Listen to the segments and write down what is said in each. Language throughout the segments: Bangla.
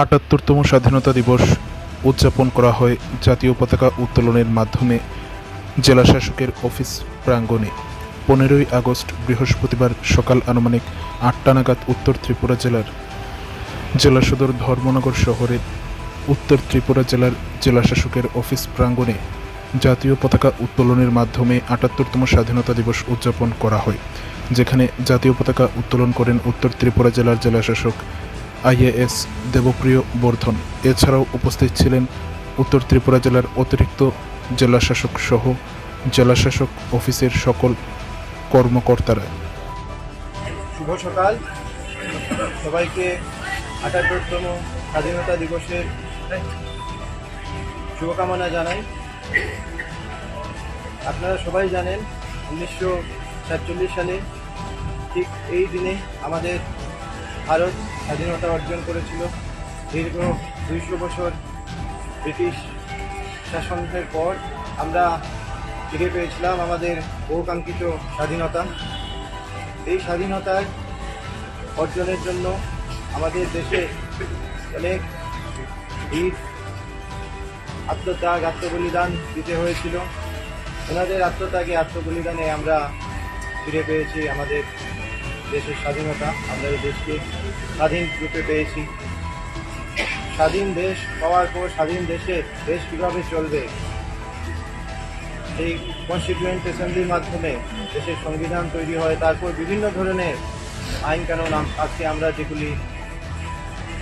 আটাত্তরতম স্বাধীনতা দিবস উদযাপন করা হয় জাতীয় পতাকা উত্তোলনের মাধ্যমে জেলা শাসকের অফিস প্রাঙ্গণে। পনেরোই আগস্ট, বৃহস্পতিবার সকাল আনুমানিক আটটা নাগাদ উত্তর ত্রিপুরা জেলার জেলা সদর ধর্মনগর শহরে উত্তর ত্রিপুরা জেলার জেলা শাসকের অফিস প্রাঙ্গণে জাতীয় পতাকা উত্তোলনের মাধ্যমে আটাত্তরতম স্বাধীনতা দিবস উদযাপন করা হয়। যেখানে জাতীয় পতাকা উত্তোলন করেন উত্তর ত্রিপুরা জেলার জেলা শাসক আইএএস দেবপ্রিয় বর্ধন। এছাড়াও উপস্থিত ছিলেন উত্তর ত্রিপুরা জেলার অতিরিক্ত জেলা শাসক সহ জেলা শাসক অফিসের সকল কর্মকর্তারা। শুভ সকাল। সবাইকে আটাত্তরতম স্বাধীনতা দিবসের শুভকামনা জানাই। আপনারা সবাই জানেন, উনিশশো সাতচল্লিশ সালে ঠিক এই দিনে আমাদের ভারত স্বাধীনতা অর্জন করেছিল। দীর্ঘ দুইশো বছর ব্রিটিশ শাসনের পর আমরা ফিরে পেয়েছিলাম আমাদের বহুকাঙ্ক্ষিত স্বাধীনতা। এই স্বাধীনতার অর্জনের জন্য আমাদের দেশে অনেক বীর আত্মত্যাগ, আত্মবলিদান দিতে হয়েছিল। ওনাদের আত্মত্যাগে, আত্মবলিদানে আমরা ফিরে পেয়েছি আমাদের দেশের স্বাধীনতা, আমরা এই দেশকে স্বাধীন রূপে পেয়েছি। স্বাধীন দেশ পাওয়ার পর স্বাধীন দেশে দেশ কীভাবে চলবে? এই কনস্টিটিউয়েন্ট অ্যাসেম্বলির মাধ্যমে দেশের সংবিধান তৈরি হয়, তারপর বিভিন্ন ধরনের আইন কানুন আজকে আমরা যেগুলি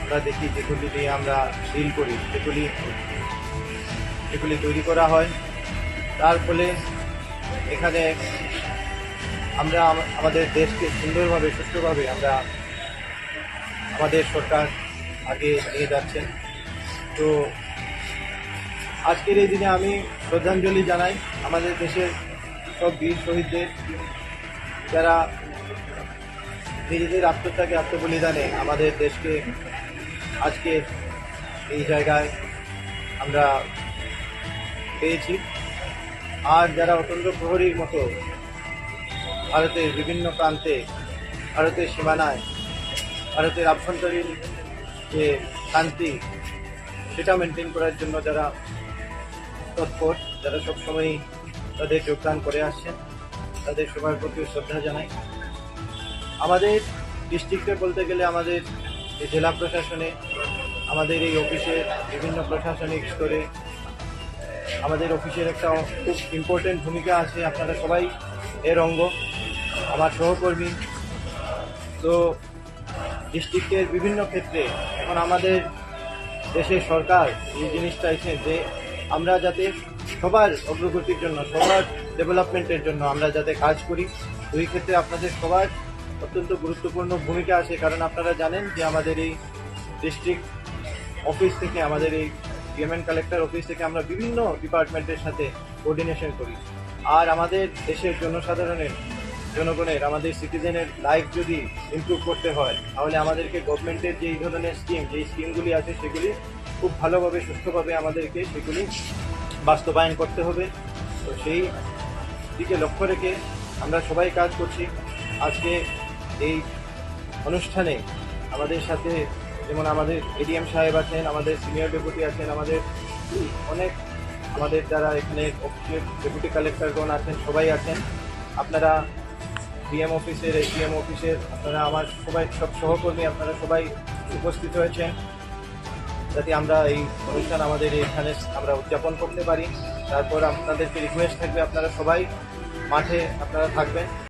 আমরা দেখি, যেগুলি দিয়ে আমরা ডিল করি, সেগুলি সেগুলি তৈরি করা হয়। তার ফলে এখানে আমরা আমাদের দেশকে সুন্দরভাবে, সুষ্ঠুভাবে আমরা আমাদের সরকার আগে নিয়ে যাচ্ছেন। তো আজকের এই দিনে আমি শ্রদ্ধাঞ্জলি জানাই আমাদের দেশের সব বীর শহীদদের, যারা নিজেদের আত্মত্যাগে আত্মবলিদানে আমাদের দেশকে আজকে এই জায়গায় আমরা পেয়েছি। আর যারা অত্যন্ত প্রহরীর মতো ভারতের বিভিন্ন প্রান্তে, ভারতের সীমানায়, ভারতের আভ্যন্তরীণ যে শান্তি সেটা মেনটেন করার জন্য যারা তৎপর, যারা সবসময়ই তাদের যোগদান করে আসছেন, তাদের সবার প্রতি শ্রদ্ধা জানাই। আমাদের ডিস্ট্রিক্টে বলতে গেলে আমাদের জেলা প্রশাসনে, আমাদের এই অফিসে বিভিন্ন প্রশাসনিক স্তরে, আমাদের অফিসের একটা খুব ইম্পর্টেন্ট ভূমিকা আছে, আপনারা সবাই এর অঙ্গ। আমার সহকর্মী। তো ডিস্ট্রিক্টের বিভিন্ন ক্ষেত্রে এখন আমাদের দেশের সরকার এই জিনিসটা এসে যে আমরা যাতে সবার অগ্রগতির জন্য, সবার ডেভেলপমেন্টের জন্য আমরা যাতে কাজ করি, ওই ক্ষেত্রে আপনাদের সবার অত্যন্ত গুরুত্বপূর্ণ ভূমিকা আছে। কারণ আপনারা জানেন যে আমাদের এই ডিস্ট্রিক্ট অফিস থেকে, আমাদের এই ডিএমএন কালেক্টর অফিস থেকে আমরা বিভিন্ন ডিপার্টমেন্টের সাথে কোঅর্ডিনেশন করি। আর আমাদের দেশের জনসাধারণের জনগণের, আমাদের সিটিজেনের লাইফ যদি ইম্প্রুভ করতে হয়, তাহলে আমাদেরকে গভর্নমেন্টের যে এই ধরনের স্কিম যে স্কিমগুলি আছে সেগুলি খুব ভালোভাবে সুস্থভাবে আমাদেরকে সেগুলি বাস্তবায়ন করতে হবে। তো সেই দিকে লক্ষ্য রেখে আমরা সবাই কাজ করছি। আজকে এই অনুষ্ঠানে আমাদের সাথে যেমন আমাদের এডিএম সাহেব আছেন, আমাদের সিনিয়র ডেপুটি আছেন, আমাদের অনেক আমাদের যারা এখানে ডেপুটি কালেক্টরগণ আছেন, সবাই আছেন। আপনারা ডিএম অফিসের এসডিএম অফিসের আপনারা আমার সবাই, সব সহকর্মী আপনারা সবাই উপস্থিত হয়েছেন। যাতে আমরা এই অনুষ্ঠান আমাদের এখানে আমরা উদযাপন করতে পারি। তারপর আপনাদেরকে রিকোয়েস্ট থাকবে আপনারা সবাই মাঠে আপনারা থাকবেন।